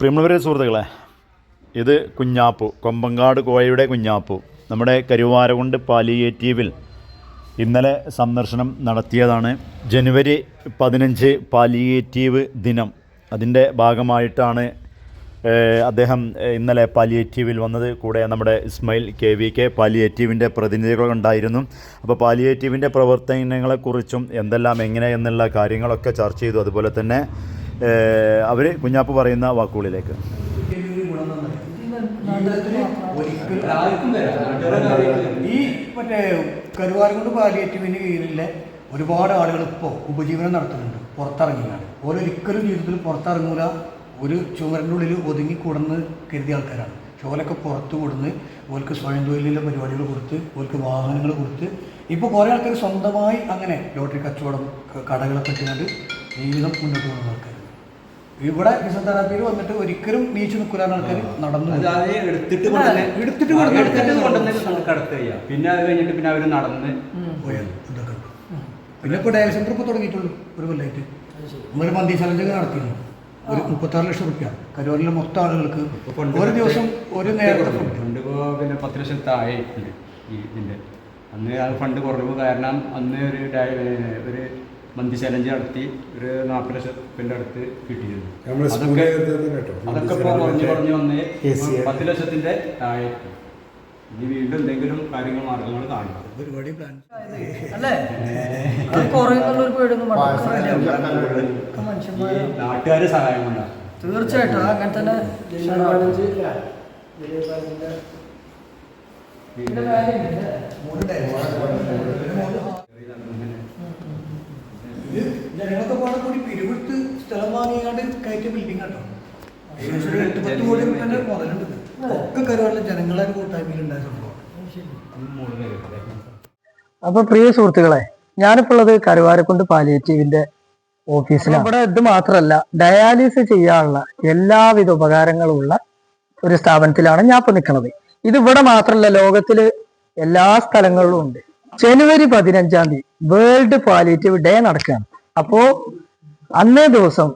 പ്രിയമുള്ളവരെ സുഹൃത്തുക്കളെ ഇത് കുഞ്ഞാപ്പു കൊമ്പങ്കാട് കോയയുടെ കുഞ്ഞാപ്പു. നമ്മുടെ കരുവാരകുണ്ട് പാലിയേറ്റീവിൽ ഇന്നലെ സന്ദർശനം നടത്തിയതാണ്. ജനുവരി പതിനഞ്ച് പാലിയേറ്റീവ് ദിനം. അതിന്റെ ഭാഗമായിട്ടാണ് അദ്ദേഹം ഇന്നലെ പാലിയേറ്റീവിൽ വന്നത്. കൂടെ നമ്മുടെ ഇസ്മയിൽ കെ വി കെ പാലിയേറ്റീവിന്റെ പ്രതിനിധികളുണ്ടായിരുന്നു അപ്പോൾ പാലിയേറ്റീവിന്റെ പ്രവർത്തനങ്ങളെക്കുറിച്ചും എന്തെല്ലാം എങ്ങനെ എന്നുള്ള കാര്യങ്ങളൊക്കെ ചർച്ച ചെയ്തു. അതുപോലെ തന്നെ അവർ കുഞ്ഞാപ്പ് പറയുന്ന വാക്കുകളിലേക്ക്. കരുവാരകുണ്ട് പാലിയേറ്റീവിന് കീഴിലെ ഒരുപാട് ആളുകൾ ഇപ്പോൾ ഉപജീവനം നടത്തുന്നുണ്ട് പുറത്തിറങ്ങിയാണ്. ഓരൊരിക്കലും ജീവിതത്തിൽ പുറത്തിറങ്ങൂല ഒരു ചുമരിന്റെ ഉള്ളിൽ ഒതുങ്ങി കൂടുന്ന കരുതിയ ആൾക്കാരാണ്. ചോലൊക്കെ പുറത്ത് കൊടുന്ന് ഓർക്ക് സ്വയം തൊഴിലിലെ പരിപാടികൾ കൊടുത്ത് ഓർക്ക് വാഹനങ്ങൾ കൊടുത്ത്. ഇപ്പോൾ കുറേ ആൾക്കാർ സ്വന്തമായി അങ്ങനെ ലോട്ടറി കച്ചവടം കടകളൊക്കെ ചെയ്യാണ്ട് ജീവിതം മുന്നോട്ട് പോകുന്ന ആൾക്കാർ ഇവിടെ ഫിസിയോതെറാപ്പിയിൽ വന്നിട്ട് ഒരിക്കലും നീച്ചു നിൽക്കുന്ന ആൾക്കാർ നടന്നു അത് എടുത്തിട്ട് കൊണ്ടുവന്ന് എടുത്തിട്ട് കൊണ്ടുവന്ന് എടുത്തിട്ട് കൊണ്ടുവന്ന് കടത്ത് ചെയ്യാം. പിന്നെ അത് കഴിഞ്ഞിട്ട് പിന്നെ അവർ നടന്ന് പോയത് ഇതൊക്കെ പിന്നെ ഇപ്പോൾ ഡയൽ സെന്റർ ഇപ്പോൾ തുടങ്ങിയിട്ടുള്ളൂ ഒരു കൊല്ലമായിട്ട് നമ്മളൊരു മന്തി ചലഞ്ചൊക്കെ നടത്തിയിരുന്നു. ഒരു മുപ്പത്താറ് ലക്ഷം റുപ്യ. കരൂരിലെ മൊത്തം ആളുകൾക്ക് ഒരു ദിവസം ഒരു നേരത്തെ ഫണ്ട്. പിന്നെ പത്ത് ലക്ഷം താഴെ ഇതിന്റെ അന്ന് ആ ഫണ്ട് കുറവ് കാരണം അന്ന് ഒരു ഒരു മന്തി ചലഞ്ച് നടത്തി ഒരു നാൽപ്പത് ലക്ഷത്തിന്റെ അടുത്ത് കിട്ടിയിരുന്നു. അതൊക്കെ അതൊക്കെ ഇപ്പോൾ കുറഞ്ഞ് കുറഞ്ഞ് വന്ന് പത്ത് ലക്ഷത്തിന്റെ താഴെ. ഇനി വീണ്ടും എന്തെങ്കിലും കാര്യങ്ങൾ മാർഗങ്ങൾ പരിപാടി പ്ലാൻ അല്ലേ? കുറയുന്നുള്ളൊരു മനുഷ്യന്മാരാണ് നാട്ടുകാരെ സഹായം കൊണ്ടാണ്. തീർച്ചയായിട്ടും. അങ്ങനെ തന്നെ മൂന്ന് ജനങ്ങളൊക്കെ പാടെ കൂടി പിരിവെടുത്ത് സ്ഥലം വാങ്ങിയാണ്ട് കയറ്റിയ ബിൽഡിംഗ് കേട്ടോ എട്ട് പത്ത് കോടി റുപ്യന്റെ മുതലുണ്ട്. ഒക്കെ കരുവാറിലെ ജനങ്ങളെ കൂട്ടായ്മയിൽ ഉണ്ടായ സംഭവമാണ് അപ്പൊ പ്രിയ സുഹൃത്തുക്കളെ ഞാനിപ്പോൾ ഉള്ളത് കരുവാരക്കുണ്ട് പാലിയേറ്റീവിന്റെ ഓഫീസിലാണ്. ഇവിടെ ഇത് മാത്രമല്ല ഡയാലിസിസ് ചെയ്യാനുള്ള എല്ലാവിധ ഉപകാരങ്ങളും ഉള്ള ഒരു സ്ഥാപനത്തിലാണ് ഞാൻ ഇപ്പൊ നിൽക്കുന്നത്. ഇത് ഇവിടെ മാത്രമല്ല ലോകത്തിൽ എല്ലാ സ്ഥലങ്ങളിലും ഉണ്ട്. ജനുവരി പതിനഞ്ചാം തീയതി വേൾഡ് പാലിയേറ്റീവ് ഡേ നടക്കുകയാണ്. അപ്പോ അന്നേ ദിവസം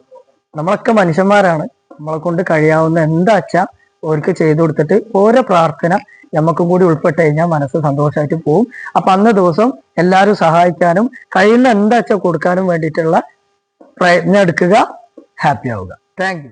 നമ്മളൊക്കെ മനുഷ്യന്മാരാണ്. നമ്മളെ കൊണ്ട് കഴിയാവുന്ന എന്താ വെച്ചാൽ ചെയ്തു കൊടുത്തിട്ട് ഓരോ പ്രാർത്ഥന നമുക്കും കൂടി ഉൾപ്പെട്ട് കഴിഞ്ഞാൽ മനസ്സ് സന്തോഷമായിട്ട് പോകും അപ്പൊ അന്ന് ദിവസം എല്ലാവരും സഹായിക്കാനും കഴിയുന്ന എന്താ കൊടുക്കാനും വേണ്ടിയിട്ടുള്ള പ്രയത്നം എടുക്കുക ഹാപ്പി ആവുക. താങ്ക്